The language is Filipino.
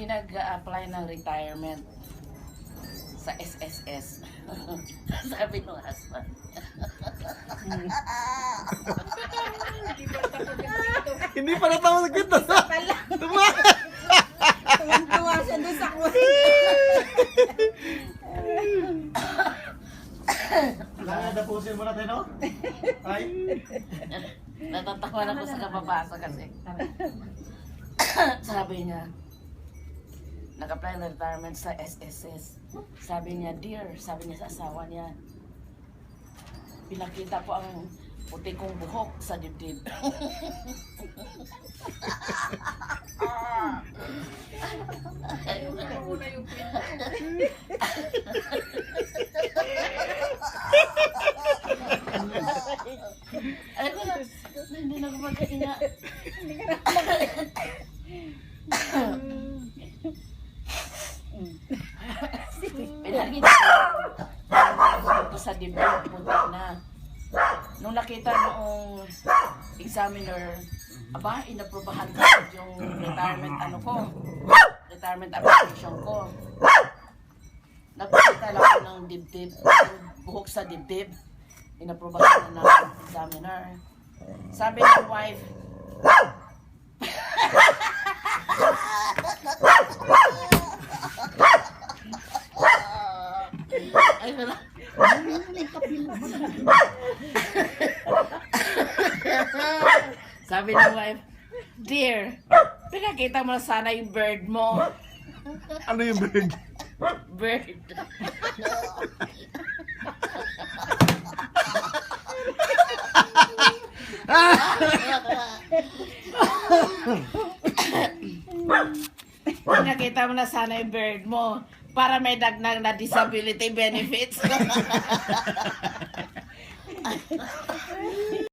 hindi nag-apply ng retirement sa SSS. Sabi ng husband. Hindi pa natawag kita sa... Tuma! Tuwan-tuwa siya doon sa kwento. Nakadapusin mo natin, no? Ay. Natatawa ako sa kababasa kasi. Sabi niya, nag-apply ng retirement sa SSS. Sabi niya, dear, sabi niya sa asawa niya, pinakita ko ang puti kong buhok sa dibdib. Ay, ko na, hindi na kumakainga. Pinakita ko sa dibdib, puti na. Nung nakita noong examiner, aba, inaprobahan ko yung retirement ano ko, retirement application ko. Nagpakita lang ako ng dibdib, buhok sa dibdib. Inaprobahan na ng examiner. Sabi ng wife, Sabi ng wife, Dear, pinakita mo na sana yung bird mo. Ano yung bird? Bird. Pinakita mo na sana yung bird mo para may dagdag na disability benefits.